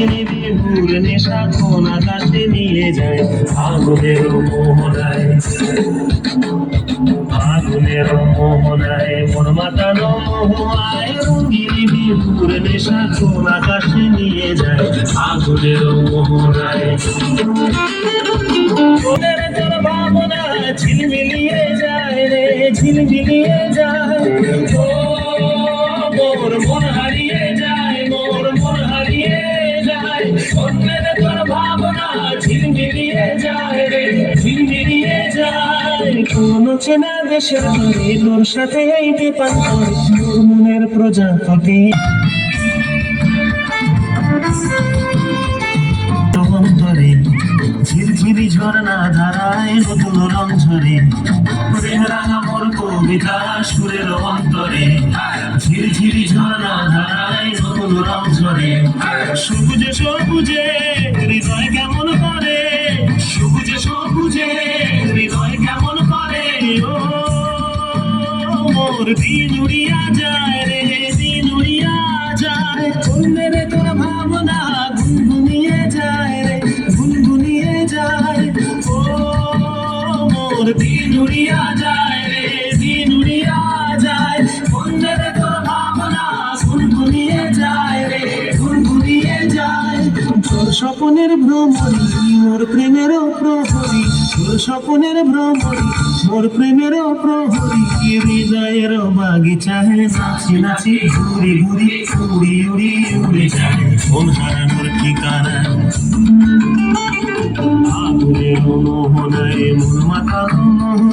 বিহুর নিয়ে যায়? আগুনের মোহনায়। আগুনের মোহনায় মন মাতানো মোহায় রঙিন বিহুর নেশা কোন আকাশে নিয়ে যায়? আগুনের মোহনায়। কোন চেনা দেশের তরে তোর সাথে এই বেপান্তর তোর মনের প্রজাপতি অন্তরে ঝিরঝিরি ঝর্ণা ধারায় নতুন রং ঝরে। রাঙা মোর কবিতা সুরের অন্তরে। ঝিরঝিরি ঝর্ণা ধারায় নতুন রং ঝরে। সবুজে সবুজে হৃদয় কেমন দিন উড়িয়া যায় রে দিন উড়িয়া যায়। চন্দ্রের তোর ভাবনা গুনগুনিয়ে যায় রে, গুনগুনিয়ে যায়। ও মোর দিন উড়িয়া যায়। স্বপনের ভ্রমরি মোর প্রেমেরও প্রহরী তোর স্বপনের ভ্রমরি মোর প্রেমেরও প্রহরী হৃদয়ের বাগিচায় নাচি নাচি ঘুরি ঘুরি, উড়ি উড়ি উড়ে যায়। মন হারানোর ঠিকানা আগুনের মোহনায় মন মাথা